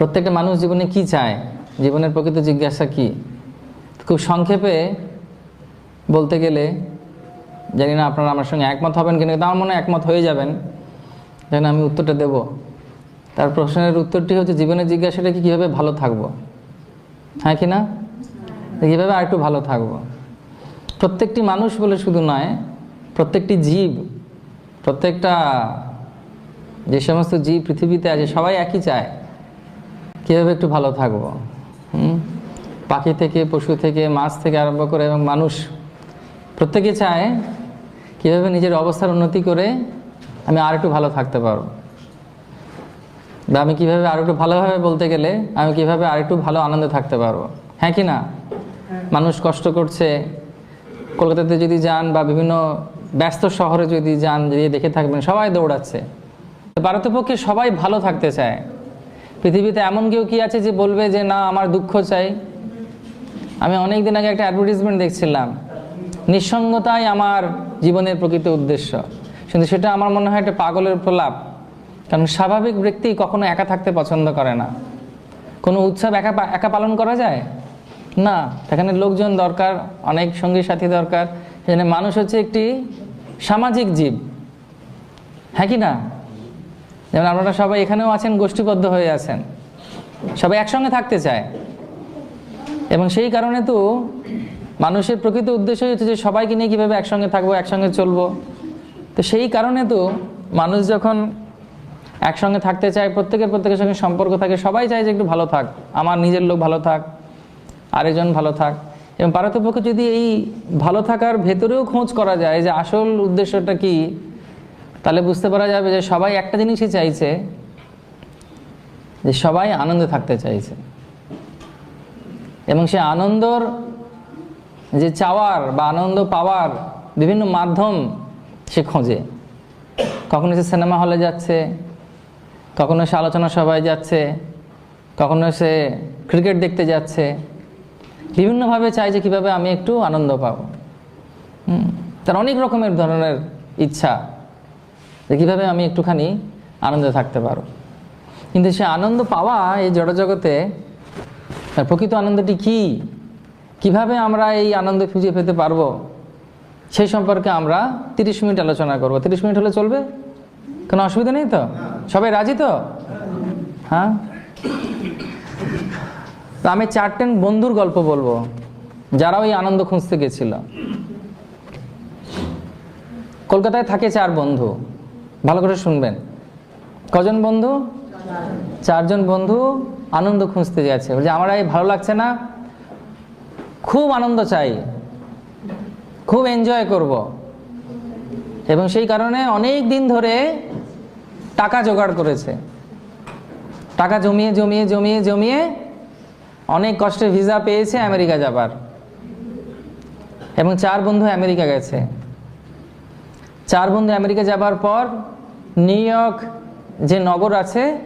প্রত্যেকটা মানুষ জীবনে কি চায়? জীবনের প্রকৃত জিজ্ঞাসা কি? খুব সংক্ষেপে বলতে গেলে, জানি না আপনারা আমার সঙ্গে একমত হবেন কিনা, কিন্তু আমার মনে একমত হয়ে যাবেন। যেন আমি উত্তরটা দেব। তার প্রশ্নের উত্তরটি হচ্ছে, জীবনের জিজ্ঞাসাটা কি, কীভাবে ভালো থাকব? হ্যাঁ কি না? কীভাবে আর একটু ভালো থাকব? প্রত্যেকটি মানুষ বলে শুধু নয়, প্রত্যেকটি জীব, প্রত্যেকটা যে সমস্ত জীব পৃথিবীতে আছে, সবাই একই চায়। কীভাবে একটু ভালো থাকব? পাখি থেকে পশু থেকে মাছ থেকে আরম্ভ করে এবং মানুষ প্রত্যেকে চায় কীভাবে নিজের অবস্থার উন্নতি করে আমি আর একটু ভালো থাকতে পারব। বা আমি কীভাবে আর একটু ভালোভাবে বলতে গেলে আমি কীভাবে আর একটু ভালো আনন্দে থাকতে পারব। হ্যাঁ কি না? মানুষ কষ্ট করছে। কলকাতাতে যদি যান বা বিভিন্ন ব্যস্ত শহরে যদি যান যদি দেখে থাকবেন সবাই দৌড়াচ্ছে। ভারতপক্ষে সবাই ভালো থাকতে চায়। পৃথিবীতে এমন কেউ কি আছে যে বলবে যে, না, আমার দুঃখ চাই আমি অনেক দিন আগে একটা অ্যাডভার্টিজমেন্ট দেখছিলাম। নিঃসঙ্গতাই আমার জীবনের প্রকৃত উদ্দেশ্য। কিন্তু সেটা আমার মনে হয় একটা পাগলের প্রলাপ। কারণ স্বাভাবিক ব্যক্তি কখনো একা থাকতে পছন্দ করে না। কোনো উৎসব একা একা পালন করা যায়? না। সেখানে লোকজন দরকার, অনেক সঙ্গী সাথী দরকার। সেখানে মানুষ হচ্ছে একটি সামাজিক জীব। হ্যাঁ কি না? যেমন আপনারা সবাই এখানেও আছেন, গোষ্ঠীবদ্ধ হয়ে আছেন। সবাই একসঙ্গে থাকতে চায়। এবং সেই কারণে তো মানুষের প্রকৃত উদ্দেশ্য হচ্ছে যে সবাইকে নিয়ে কীভাবে একসঙ্গে থাকব, একসঙ্গে চলবো। তো সেই কারণে তো মানুষ যখন একসঙ্গে থাকতে চায়, প্রত্যেকের প্রত্যেকের সঙ্গে সম্পর্ক থাকে, সবাই চায় যে একটু ভালো থাক। আমার নিজের লোক ভালো থাক, আরেকজন ভালো থাক। এবং পারতপক্ষে যদি এই ভালো থাকার ভেতরেও খোঁজ করা যায় যে আসল উদ্দেশ্যটা কি তাহলে বুঝতে পারা যাবে যে সবাই একটা জিনিসই চাইছে, যে সবাই আনন্দে থাকতে চাইছে। এবং সে আনন্দর যে চাওয়ার বা আনন্দ পাওয়ার বিভিন্ন মাধ্যম সে খোঁজে। কখনো সে সিনেমা হলে যাচ্ছে, কখনো সে আলোচনা সভায় যাচ্ছে, কখনো সে ক্রিকেট দেখতে যাচ্ছে। বিভিন্নভাবে চায় যে কীভাবে আমি একটু আনন্দ পাবো। তার অনেক রকমের ধরনের ইচ্ছা যে কীভাবে আমি একটুখানি আনন্দে থাকতে পারো। কিন্তু সে আনন্দ পাওয়া এই জড়জগতে প্রকৃত আনন্দটি কি? কীভাবে আমরা এই আনন্দ খুঁজে পেতে পারব? সেই সম্পর্কে আমরা তিরিশ মিনিট আলোচনা করব। তিরিশ মিনিট হলে চলবে? কোনো অসুবিধা নেই তো? সবাই রাজি তো? হ্যাঁ? আমি চারটেন বন্ধুর গল্প বলব। যারা ওই আনন্দ খুঁজতে গেছিল। কলকাতায় থাকে চার বন্ধু। ভালো করে শুনবেন। কজন বন্ধু? চারজন বন্ধু আনন্দ খুঁজতে যাচ্ছে। বলছে, আমার এই ভালো লাগছে না। খুব আনন্দ চাই। খুব এনজয় করব। এবং সেই কারণে অনেক দিন ধরে টাকা জোগাড় করেছে। টাকা জমিয়ে জমিয়ে জমিয়ে জমিয়ে অনেক কষ্টে ভিসা পেয়েছে আমেরিকা যাবার। এবং চার বন্ধু আমেরিকা গেছে। চার বন্ধু আমেরিকা যাবার পর নিউ ইয়র্ক যে নগর আছে,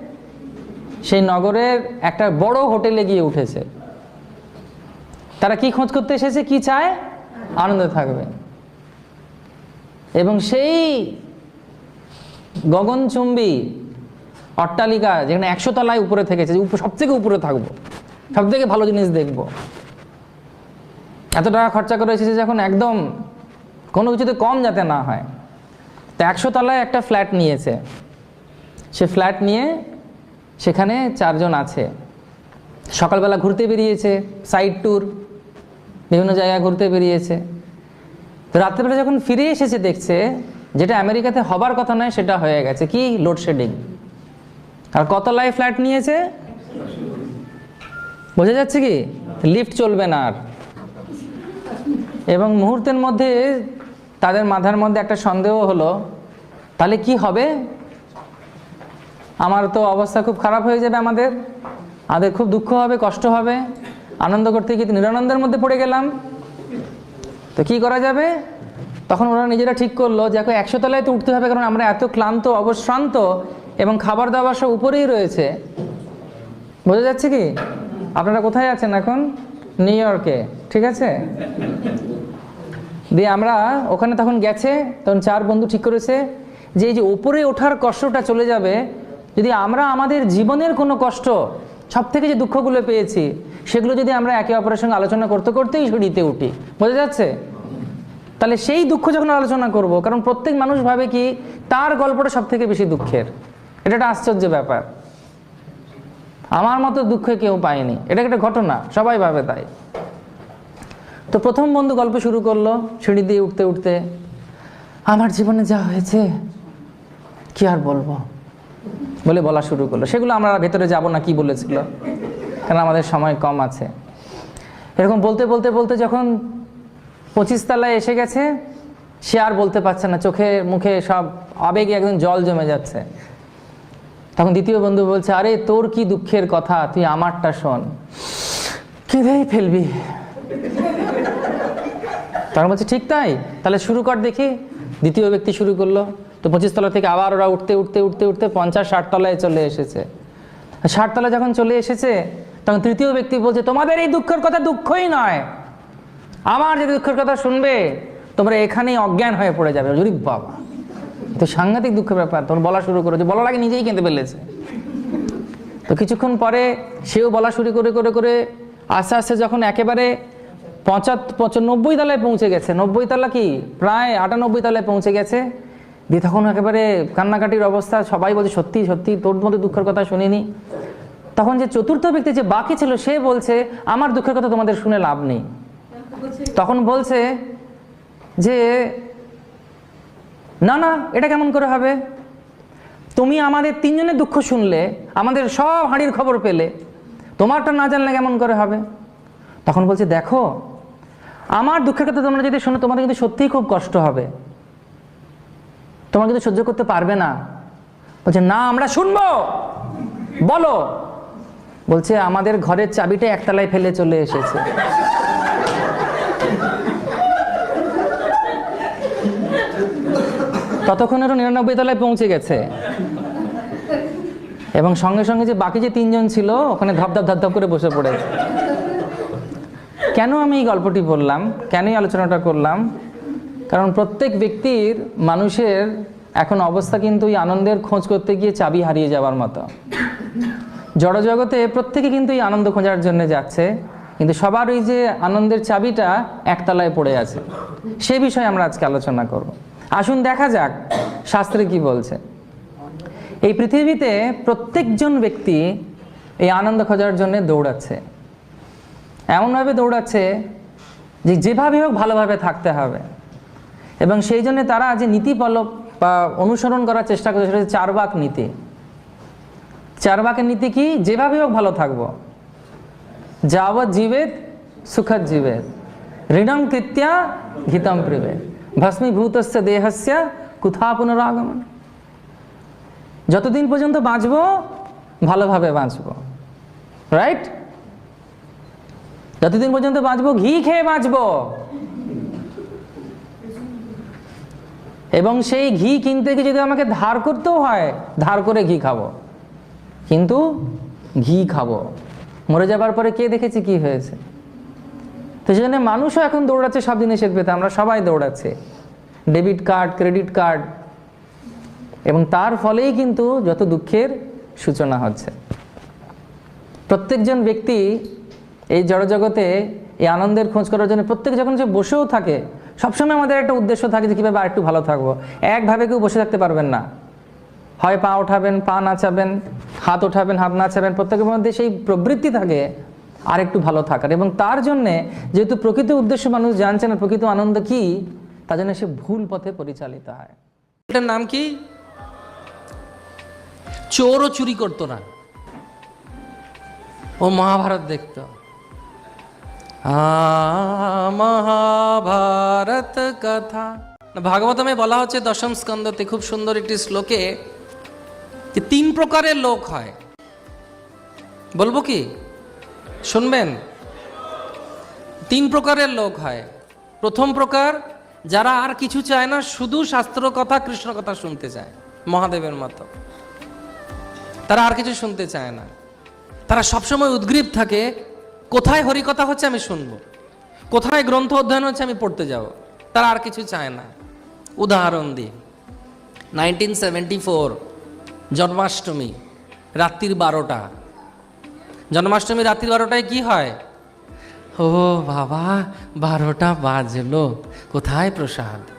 সেই নগরের একটা বড় হোটেলে গিয়ে উঠেছে। তারা কি খোঁজ করতে এসেছে, কি চায়? আনন্দে থাকবে। এবং সেই গগনচুম্বী অট্টালিকা যেখানে একশো তলায় উপরে থেকেছে সব থেকে উপরে থাকব সব থেকে ভালো জিনিস দেখব। এত টাকা খরচা করে এসেছে যখন একদম কোনো কিছুতে কম যাতে না হয়। তো একশো তলায় একটা ফ্ল্যাট নিয়েছে। সে ফ্ল্যাট নিয়ে সেখানে চারজন আছে। সকালবেলা ঘুরতে বেরিয়েছে সাইড ট্যুর বিভিন্ন জায়গায় ঘুরতে বেরিয়েছে। তো রাত্রেবেলা যখন ফিরে এসেছে দেখছে, যেটা আমেরিকাতে হবার কথা নয়, সেটা হয়ে গেছে। কি লোডশেডিং আর কত লাই ফ্ল্যাট নিয়েছে? বোঝা যাচ্ছে কি? লিফট চলবে না আর। এবং মুহূর্তের মধ্যে তাদের মাথার মধ্যে একটা সন্দেহ হলো, তাহলে কি হবে? আমার তো অবস্থা খুব খারাপ হয়ে যাবে আমাদের। আমাদের খুব দুঃখ হবে, কষ্ট হবে। আনন্দ করতে গিয়ে নিরানন্দের মধ্যে পড়ে গেলাম। তো কি করা যাবে? তখন ওরা নিজেরা ঠিক করল যে এখন একশো তলায় তো উঠতে হবে, কারণ আমরা এত ক্লান্ত, অবশ্রান্ত এবং খাবার দাবার সব উপরেই রয়েছে। বোঝা যাচ্ছে কি? আপনারা কোথায় আছেন এখন? নিউ ইয়র্কে, ঠিক আছে? দিয়ে আমরা ওখানে তখন গেছে, তখন চার বন্ধু ঠিক করেছে যে এই যে ওপরে ওঠার কষ্টটা চলে যাবে, যদি আমরা আমাদের জীবনের কোনো কষ্ট সব থেকে যে দুঃখগুলো পেয়েছি, সেগুলো যদি আমরা একে অপরের সঙ্গে আলোচনা করতে করতেই শরীরতে উঠি। বোঝা যাচ্ছে? তাহলে সেই দুঃখ যখন আলোচনা করব, কারণ প্রত্যেক মানুষ ভাবে কি তার গল্পটা সব থেকে বেশি দুঃখের। এটা একটা আশ্চর্য ব্যাপার। আমার মতো দুঃখে কেউ পায়নি। এটা একটা ঘটনা, সবাই ভাবে তাই। তো প্রথম বন্ধু গল্প শুরু করল, সিঁড়ি দিয়ে উঠতে উঠতে, আমার জীবনে যা হয়েছে, কি আর বলব? বলে বলা শুরু করল। সেগুলো আমরা ভেতরে যাব না, কি বলেছিল? কারণ আমাদের সময় কম আছে। এরকম বলতে বলতে বলতে যখন পঁচিশ তলায় এসে গেছে, সে আর বলতে পারছে না। চোখে, মুখে সব আবেগে একদম জল জমে যাচ্ছে। তখন দ্বিতীয় বন্ধু বলছে, আরে, তোর কি দুঃখের কথা? তুই আমারটা শোন। কেঁদেই ফেলবি? তখন বলছে, ঠিক তাই, তাহলে শুরু কর দেখি। দ্বিতীয় ব্যক্তি শুরু করল। তো পঁচিশ তলা থেকে আবার ওরা উঠতে উঠতে উঠতে উঠতে পঞ্চাশ ষাট তলায় চলে এসেছে। ষাট তলা যখন চলে এসেছে, তখন তৃতীয় ব্যক্তি বলছে, তোমাদের এই দুঃখের কথা দুঃখই নয়। আমার যে দুঃখের কথা শুনবে, তোমরা এখানেই অজ্ঞান হয়ে পড়ে যাবে। জরিফ বাবা তো সাংঘাতিক দুঃখের ব্যাপার। তখন বলা শুরু করেছে বলার আগে নিজেই কেঁদে ফেলেছে। তো কিছুক্ষণ পরে সেও বলা শুরু করে করে করে, আস্তে আস্তে যখন একেবারে পঁচানব্বই তলায় পৌঁছে গেছে। নব্বই তলা কি? প্রায় আটানব্বই তলায় পৌঁছে গেছে। দিয়ে তখন একেবারে কান্নাকাটির অবস্থা। সবাই বলছে, সত্যি সত্যি, তোর মধ্যে দুঃখের কথা শুনিনি। তখন যে চতুর্থ ব্যক্তি যে বাকি ছিল, সে বলছে, আমার দুঃখের কথা তোমাদের শুনে লাভ নেই। তখন বলছে যে, না না, এটা কেমন করে হবে? তুমি আমাদের তিনজনের দুঃখ শুনলে, আমাদের সব হাঁড়ির খবর পেলে, তোমারটা না জানলে কেমন করে হবে? তখন বলছে, দেখো আমার দুঃখের কথা তোমরা যদি শোনো, তোমাদের কিন্তু সত্যিই খুব কষ্ট হবে। তোমরা কিন্তু সহ্য করতে পারবে না। বলছে, না, আমরা শুনব। বলো। বলছে, আমাদের ঘরের চাবিটা একতলায় ফেলে চলে এসেছে। ততক্ষণ ওরা নিরানব্বই তলায় পৌঁছে গেছে। এবং সঙ্গে সঙ্গে যে বাকি যে তিনজন ছিল, ওখানে ধপধপ ধপধপ করে বসে পড়েছে। কেন আমি এই গল্পটি বললাম? কেনই আলোচনাটা করলাম? কারণ প্রত্যেক ব্যক্তির, মানুষের এখন অবস্থা কিন্তু এই আনন্দের খোঁজ করতে গিয়ে চাবি হারিয়ে যাওয়ার মতো। জড়জগতে প্রত্যেকে কিন্তু এই আনন্দ খোঁজার জন্য যাচ্ছে, কিন্তু সবার ওই যে আনন্দের চাবিটা একতলায় পড়ে আছে। সে বিষয়ে আমরা আজকে আলোচনা করব। আসুন দেখা যাক শাস্ত্রে কি বলছে। এই পৃথিবীতে প্রত্যেকজন ব্যক্তি এই আনন্দ খোঁজার জন্য দৌড়াচ্ছে। এমনভাবে দৌড়াচ্ছে যে যেভাবে হোক ভালোভাবে থাকতে হবে। এবং সেই জন্য তারা যে নীতি পলব বা অনুসরণ করার চেষ্টা করছে সেটা চারবাক নীতি। চারবাকের নীতি কি? যেভাবে হোক ভালো থাকব। যাবৎ জীবেত সুখদ জীবেত ঋণম কৃত্যা ঘিতম প্রিবে ভস্মীভূতস্য দেহস্য কুথা পুনরাগমন। যতদিন পর্যন্ত বাঁচবো, ভালোভাবে বাঁচব। রাইট? যতদিন পর্যন্ত বাঁচবো, ঘি খেয়ে বাঁচবো। এবং সেই ঘি কিনতে গিয়ে যদি আমাকে ধার করতেও হয়, ধার করে ঘি খাব। কিন্তু ঘি খাব। মরে যাবার পরে কে দেখেছে কি হয়েছে? তো সেজন্য মানুষও এখন দৌড়াচ্ছে, সব জিনিসের পেতে। আমরা সবাই দৌড়াচ্ছে। Debit card, credit card. এবং তার ফলেই কিন্তু যত দুঃখের সূচনা হচ্ছে। প্রত্যেকজন ব্যক্তি এই জড়জগতে এই আনন্দের খোঁজ করার জন্য প্রত্যেক যখন সে বসেও থাকে, সবসময় আমাদের একটা উদ্দেশ্য থাকে যে কীভাবে আরেকটু ভালো থাকব। একভাবে কেউ বসে থাকতে পারবেন না। হয় পা ওঠাবেন, পা নাচাবেন, হাত ওঠাবেন, হাত নাচাবেন, প্রত্যেকের মধ্যে সেই প্রবৃত্তি থাকে আর একটু ভালো থাকার। এবং তার জন্যে যেহেতু প্রকৃত উদ্দেশ্য মানুষ জানছে না প্রকৃত আনন্দ কি, তার জন্য সে ভুল পথে পরিচালিত হয়। এটার নাম কি? চোরও চুরি করতো না। ও মহাভারত দেখতো। মহাভারত কথা। ভাগবতমে বলা হচ্ছে দশম স্কন্ধতে খুব সুন্দর একটি শ্লোকে যে তিন প্রকারের লোক হয়। বলব কি? শুনবেন? তিন প্রকারের লোক হয়। প্রথম প্রকার, যারা আর কিছু চায় না, শুধু শাস্ত্র কথা, কৃষ্ণ কথা শুনতে চায়, মহাদেবের মতো। তারা আর কিছু শুনতে চায় না। তারা সবসময় উদ্গ্রীব থাকে কোথায় হরিকথা হচ্ছে আমি শুনব? কোথায় গ্রন্থ অধ্যয়ন হচ্ছে আমি পড়তে যাব? তারা আর কিছু চায় না। উদাহরণ দিই। নাইনটিন সেভেন্টি ফোর জন্মাষ্টমী, রাত্রির বারোটা। জন্মাষ্টমী, রাত্রির বারোটায় কি হয়? ও বাবা, বারোটা বাজলো। কোথায় প্রসাদ?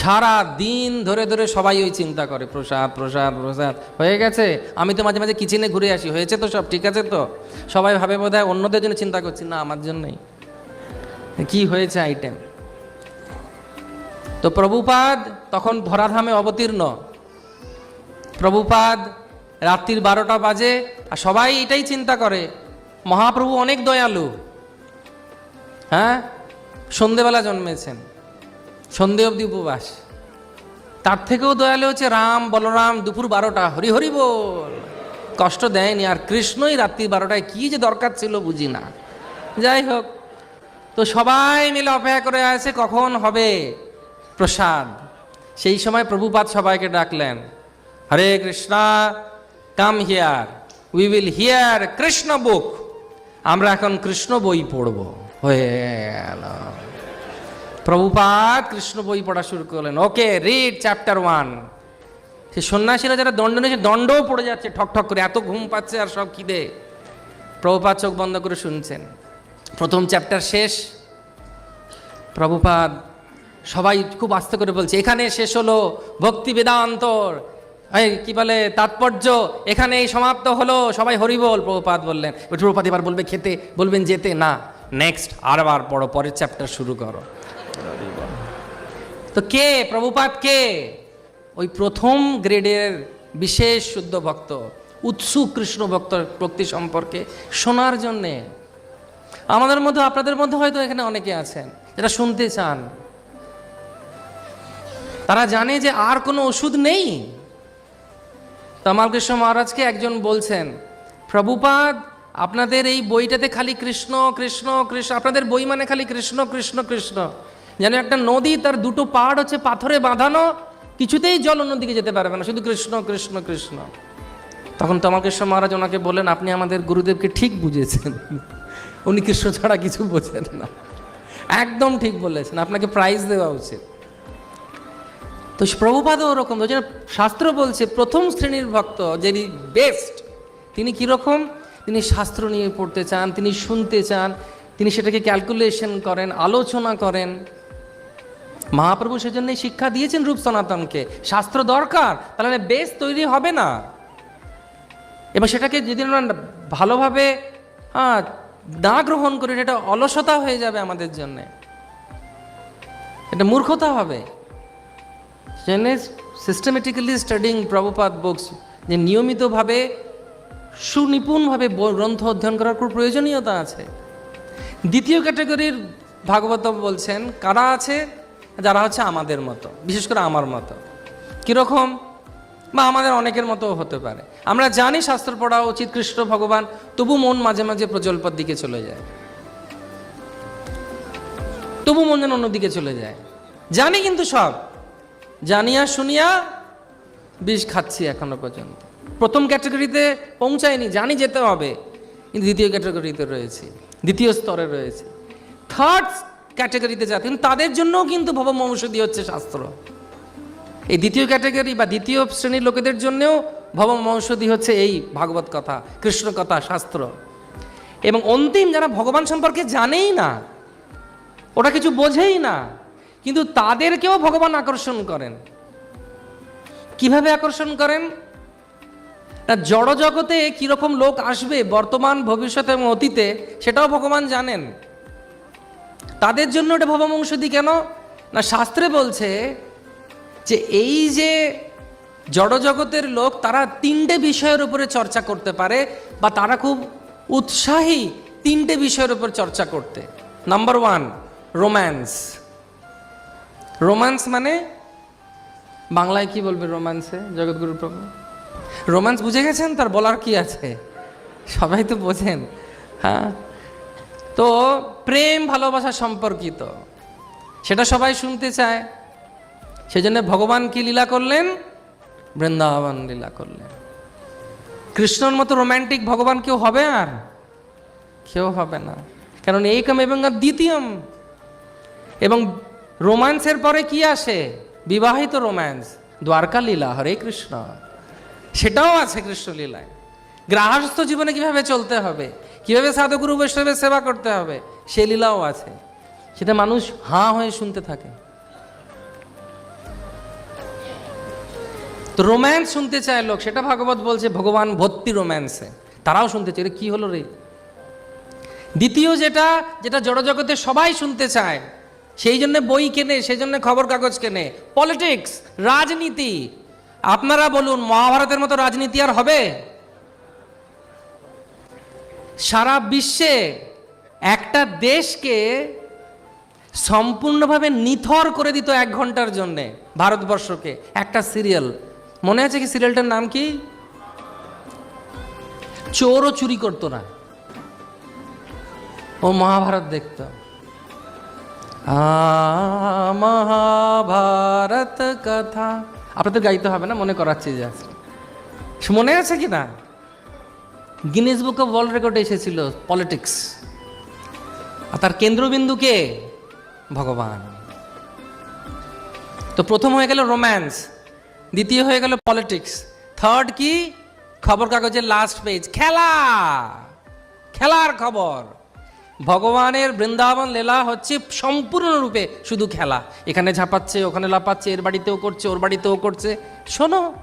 সারা দিন ধরে ধরে সবাই ওই চিন্তা করে, প্রসাদ প্রসাদ প্রসাদ। হয়ে গেছে? আমি তো মাঝে মাঝে কিচেনে ঘুরে আসি। হয়েছে তো সব, ঠিক আছে তো? সবাই ভাবে বোধ অন্যদের জন্য চিন্তা করছি। না, আমার জন্যই কি হয়েছে আইটেম তো প্রভুপাদ তখন ধরাধামে অবতীর্ণ। প্রভুপাদ রাত্রির বারোটা বাজে আর সবাই এটাই চিন্তা করে, মহাপ্রভু অনেক দয়ালু। হ্যাঁ? সন্ধেবেলা জন্মেছেন। সন্ধে অবধি উপবাস। তার থেকেও দয়ালু হচ্ছে রাম, বলরাম, দুপুর বারোটা। হরি হরি বল। কষ্ট দেয়নি আর কৃষ্ণই রাত্রি বারোটায় কি যে দরকার ছিল বুঝি না। যাই হোক, তো সবাই মিলে অপেক্ষা করে আছে কখন হবে প্রসাদ। সেই সময় প্রভুপাত সবাইকে ডাকলেন, Hare Krishna, come here, we will hear Krishna book. আমরা এখন কৃষ্ণ বই পড়ব। হয়ে গেল। প্রভুপাদ কৃষ্ণ বই পড়া শুরু করলেন। ওকে রিড চ্যাপ্টার ওয়ান সে সন্ন্যাসীরা যারা দণ্ড নিয়েছে, দণ্ডও পড়ে যাচ্ছে, ঠক ঠক করে। এত ঘুম পাচ্ছে আর সব খিদে। প্রভুপাদ চোখ বন্ধ করে শুনছেন। প্রথম চ্যাপ্টার শেষ। প্রভুপাদ সবাই খুব আস্তে করে বলছে, এখানে শেষ হলো ভক্তি বেদান্তর। এই কি বলে, তাৎপর্য, এখানেই সমাপ্ত হলো। সবাই হরিবল প্রভুপাত বললেন। এবার প্রভুপাদ এবার বলবে, খেতে, বলবেন যেতে, না। নেক্সট আরবার পড়ো, পরের চ্যাপ্টার শুরু করো। তো কে? প্রভুপাদ কে? ওই প্রথম গ্রেডের বিশেষ শুদ্ধ ভক্ত উৎসুক কৃষ্ণ ভক্ত ভক্তি সম্পর্কে শোনার জন্যে। আমাদের মধ্যে, আপনাদের মধ্যে হয়তো এখানে অনেকে আছেন, যারা শুনতে চান। তারা জানে যে আর কোনো ওষুধ নেই। তমাল কৃষ্ণ মহারাজকে একজন বলছেন, প্রভুপাদ, আপনাদের এই বইটাতে খালি কৃষ্ণ কৃষ্ণ কৃষ্ণ, আপনাদের বই মানে খালি কৃষ্ণ কৃষ্ণ কৃষ্ণ। যেন একটা নদী তার দুটো পাহাড় হচ্ছে পাথরে বাঁধানো, কিছুতেই জল অন্যদিকে যেতে পারবে না, শুধু কৃষ্ণ কৃষ্ণ কৃষ্ণ। তখন কৃষ্ণ মহারাজ ওনাকে বললেন, আপনি আমাদের গুরুদেবকে ঠিক বুঝেছেন উনি কৃষ্ণ ছাড়া কিছু বোঝেন না। একদম ঠিক বলেছেন, আপনাকে প্রাইজ দেওয়া উচিত। তো প্রভুপাদও ওরকম বলছেন শাস্ত্র বলছে, প্রথম শ্রেণির ভক্ত যিনি বেস্ট তিনি কীরকম? তিনি শাস্ত্র নিয়ে পড়তে চান, তিনি শুনতে চান, তিনি সেটাকে ক্যালকুলেশন করেন, আলোচনা করেন। মহাপ্রভু সেজন্যই শিক্ষা দিয়েছেন রূপ সনাতনকে। শাস্ত্র দরকার, তাহলে বেশ তৈরি হবে না। এবং সেটাকে যদি আমরা ভালোভাবে হ্যাঁ না গ্রহণ করি এটা অলসতা হয়ে যাবে আমাদের জন্যে। এটা মূর্খতা হবে। জেনে সিস্টেমেটিক্যালি স্টাডিং প্রভুপাত বুকস যে নিয়মিতভাবে, সুনিপুণভাবে গ্রন্থ অধ্যয়ন করার খুব প্রয়োজনীয়তা আছে। দ্বিতীয় ক্যাটাগরির ভাগবত বলছেন, কারা আছে? যারা হচ্ছে আমাদের মতো, বিশেষ করে আমার মতো। কীরকম? বা আমাদের অনেকের মতো হতে পারে। আমরা জানি শাস্ত্র পড়া উচিত কৃষ্ণ ভগবান, তবু মন মাঝে মাঝে প্রজল্পর দিকে চলে যায়। তবু মন যেন অন্যদিকে চলে যায়। জানি কিন্তু সব। জানিয়া শুনিয়া বিষ খাচ্ছি এখনও পর্যন্ত। প্রথম ক্যাটাগরিতে পৌঁছায়নি, জানি যেতে হবে। কিন্তু দ্বিতীয় ক্যাটাগরিতে রয়েছে, দ্বিতীয় স্তরে রয়েছে। থার্ড ক্যাটাগরিতে যাতে কিন্তু তাদের জন্যও কিন্তু ভবমৌষধি হচ্ছে শাস্ত্র। এই দ্বিতীয় ক্যাটাগরি বা দ্বিতীয় শ্রেণির লোকেদের জন্যেও জন্যও ভবমৌষধি হচ্ছে এই ভাগবত কথা, কৃষ্ণ কথা, শাস্ত্র। এবং অন্তিম যারা ভগবান সম্পর্কে জানেই না ওটা কিছু বোঝেই না, কিন্তু তাদেরকেও ভগবান আকর্ষণ করেন। কীভাবে আকর্ষণ করেন? না জড় জগতে কীরকম লোক আসবে বর্তমান, ভবিষ্যৎ এবং অতীতে, সেটাও ভগবান জানেন। তাদের জন্য এটা ভবমংসদি কেন? না, শাস্ত্রে বলছে যে এই যে জড়জগতের লোক, তারা তিনটে বিষয়ের উপরে চর্চা করতে পারে বা তারা খুব উৎসাহী তিনটে বিষয়ের উপর চর্চা করতে। নাম্বার ওয়ান রোম্যান্স রোম্যান্স মানে বাংলায় কি বলবে রোম্যান্সে জগৎগুরু প্রভু? রোম্যান্স বুঝে গেছেন? তার বলার কি আছে? সবাই তো বোঝেন। হ্যাঁ? তো প্রেম ভালোবাসা সম্পর্কিত। সেটা সবাই শুনতে চায়। সেজন্য ভগবান কি লীলা করলেন? বৃন্দাবন লীলা করলেন। কৃষ্ণর মতো রোম্যান্টিক ভগবান কেউ হবে আর? কেউ হবে না। কারণ এইকম এবং দ্বিতীয়ম। এবং রোম্যান্সের পরে কি আসে? বিবাহিত রোম্যান্স। দ্বারকা লীলা, হরে কৃষ্ণ। সেটাও আছে কৃষ্ণ লীলায় গ্রাহস্থ জীবনে কীভাবে চলতে হবে? কীভাবে সাধুগুরু বৈষ্ণবের সেবা করতে হবে? সে লীলাও আছে। সেটা মানুষ হাঁ হয়ে শুনতে থাকে। তো রোম্যান্স শুনতে চায় লোক, সেটা ভাগবত বলছে ভগবান ভর্তি রোম্যান্সে। তারাও শুনতে চায় কি হলো রে? দ্বিতীয় যেটা যেটা জড়জগতে সবাই শুনতে চায়, সেই জন্য বই কেনে, সেই জন্য খবর কাগজ কেনে। পলিটিক্স, রাজনীতি। আপনারা বলুন, মহাভারতের মতো রাজনীতি আর হবে? সারা বিশ্বে একটা দেশকে সম্পূর্ণভাবে নিথর করে দিত এক ঘণ্টার জন্যে ভারতবর্ষকে। একটা সিরিয়াল। মনে আছে কি সিরিয়ালটার নাম কি? চোরও চুরি করতো না। ও মহাভারত দেখত। মহাভারত কথা। আপনাদের গাইতে হবে না, মনে করাচ্ছি জাস্ট মনে আছে কি না? গিনেস বুক অফ ওয়ার্ল্ড রেকর্ডে এসেছিল পলিটিক্স আর তার কেন্দ্রবিন্দু কে? ভগবান। তো প্রথম হয়ে গেল রোম্যান্স দ্বিতীয় হয়ে গেল পলিটিক্স থার্ড কি? খবর কাগজের লাস্ট পেজ খেলা! খেলার খবর। ভগবানের বৃন্দাবন লীলা হচ্ছে সম্পূর্ণরূপে শুধু খেলা। এখানে ঝাঁপাচ্ছে, ওখানে লাপাচ্ছে এর বাড়িতেও করছে, ওর বাড়িতেও করছে। শোনো